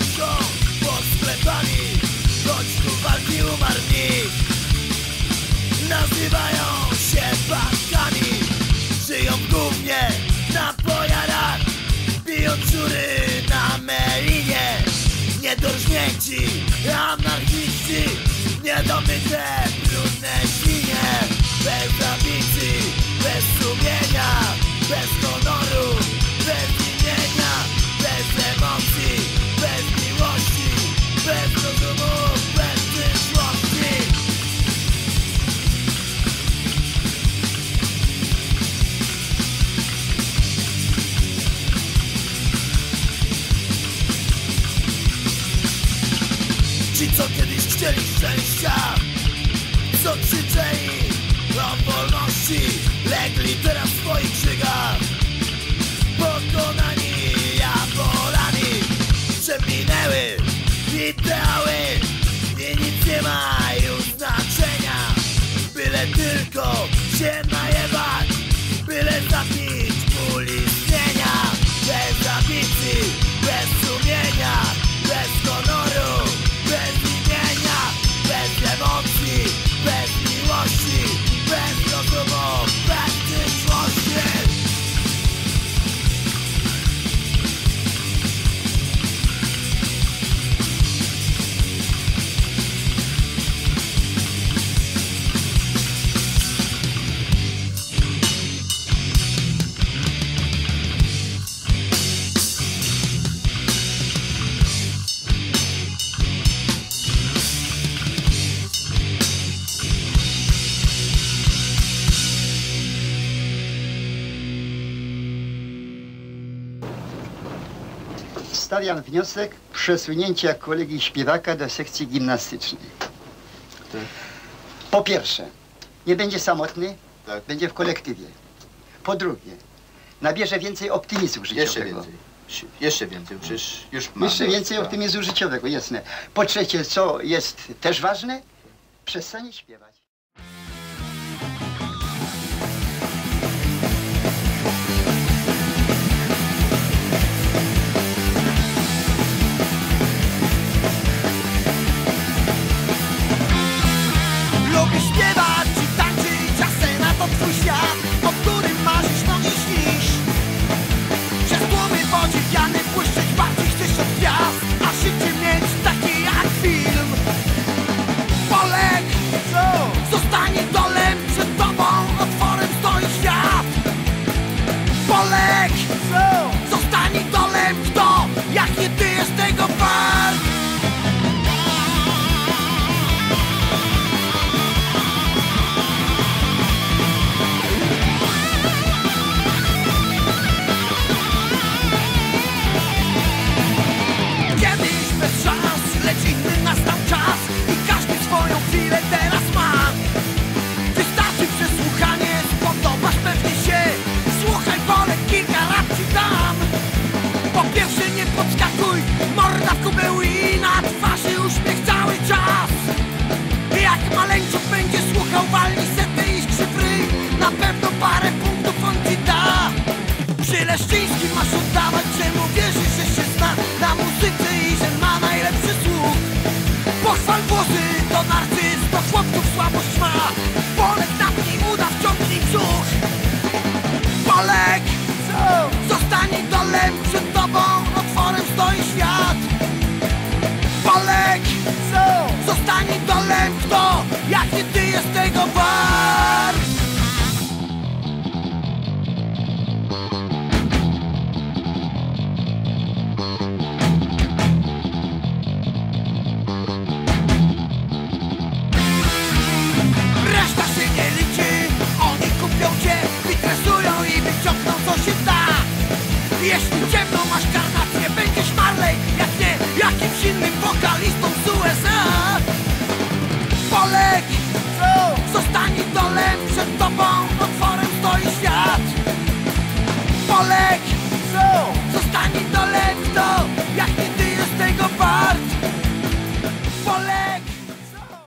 Let's go! co kiedyś chcieli szczęścia. Co krzyczeli o wolności Legli teraz w swoich krzygach Pokonani, a polani Przeminęły stawiam wniosek przesunięcia kolegi śpiewaka do sekcji gimnastycznej. Po pierwsze, nie będzie samotny, tak. będzie w kolektywie. Po drugie, nabierze więcej optymizmu życiowego. Jeszcze więcej. Jeszcze więcej, przecież już mamy. Jeszcze więcej optymizmu życiowego, jasne. Po trzecie, co jest też ważne, przestanie śpiewać. masz oddawać, czemu wierzysz, że się zna na muzyce i że ma najlepszy słuch. Pochwal włosy, to narcyz, to chłopców słabość ma. takim silnym wokalistą